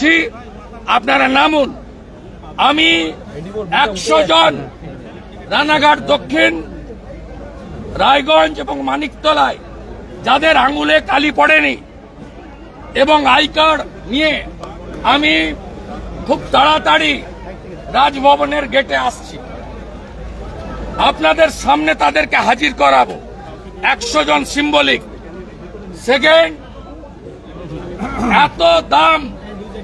বলছি, আপনারা নামুন। আমি একশো জন রানাঘাট দক্ষিণ, রায়গঞ্জ এবং মানিকতলায়, যাদের আঙুলে কালি পড়েনি এবং আই কার্ড নিয়ে আমি খুব তাড়াতাড়ি রাজভবনের গেটে আসছি। আপনাদের সামনে তাদেরকে হাজির করাবো। একশো জন সিম্বলিক। সেকেন্ড, এত দাম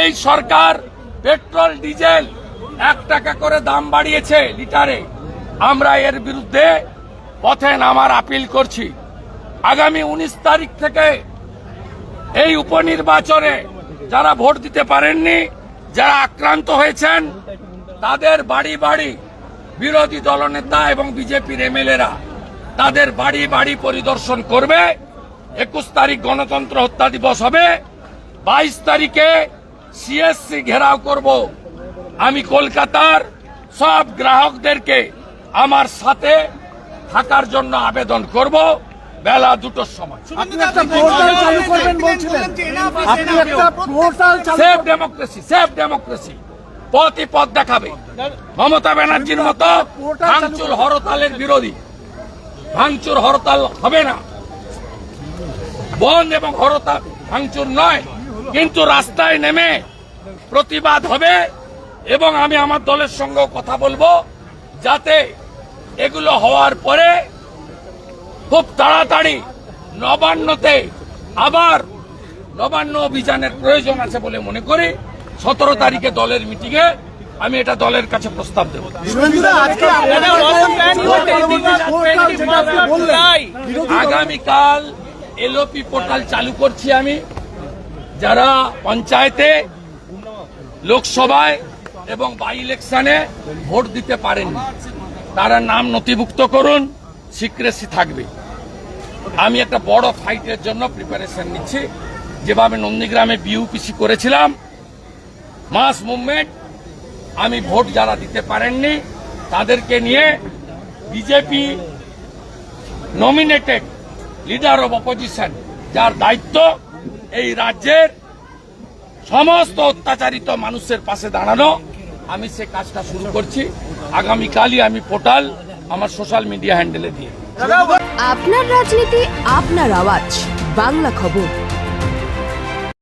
এই সরকার পেট্রোল, ডিজেল এক টাকা করে দাম বাড়িয়েছে লিটারে। আমরা এর বিরুদ্ধে পথে নামার আপিল করছি। আগামী উনিশ তারিখ থেকে এই উপনির্বাচনে যারা ভোট দিতে পারেননি, যারা আক্রান্ত হয়েছেন, তাদের বাড়ি বাড়ি বিরোধী দলনেতা এবং বিজেপির এমএলএরা তাদের বাড়ি বাড়ি পরিদর্শন করবে। একুশ তারিখ গণতন্ত্র হত্যা দিবস হবে। বাইশ তারিখে সিএসসি ঘেরাও করব। আমি কলকাতার সব গ্রাহকদেরকে আমার সাথে থাকার জন্য আবেদন করব। বেলা দুটোর সময়। আপনি একটা পোর্টাল চালু করবেন বলছিলেন। আপনি একটা পোর্টাল চালু সেফ ডেমোক্রেসি সেফ ডেমোক্রেসি পথই পথ দেখাবে। মমতা ব্যানার্জির মতো ভাঙচুর হরতালের বিরোধী। ভাঙচুর হরতাল হবে না। বন্ধ এবং হরতাল ভাঙচুর নয়। কিন্তু রাস্তায় নেমে প্রতিবাদ হবে এবং আমি আমার দলের সঙ্গেও কথা বলব যাতে এগুলো হওয়ার পরে খুব তাড়াতাড়ি নবান্নতে আবার নবান্ন অভিযানের প্রয়োজন আছে বলে মনে করি। সতেরো তারিখে দলের মিটিংয়ে আমি এটা দলের কাছে প্রস্তাব দেব। আগামীকাল এলওপি পোর্টাল চালু করছি আমি। যারা পঞ্চায়েতে, লোকসভায় এবং বাই ইলেকশনে ভোট দিতে পারেননি, তারা নাম নথিভুক্ত করুন সিক্রেসি থাকবে। আমি একটা বড় ফাইটের জন্য প্রিপারেশন নিচ্ছি। যেভাবে নন্দীগ্রামে বিউপিসি করেছিলাম মাস মুভমেন্ট আমি ভোট যারা দিতে পারেননি, তাদেরকে নিয়ে BJP nominated leader of opposition যার দায়িত্ব এই রাজ্যের সমস্ত অত্যাচারিত মানুষের পাশে দাঁড়ানো। আমি সে কাজটা শুরু করছি। আগামীকালই আমি পোর্টাল আমার সোশ্যাল মিডিয়া হ্যান্ডেলে দিয়ে। আপনার রাজনীতি, আপনার আওয়াজ। বাংলা খবর।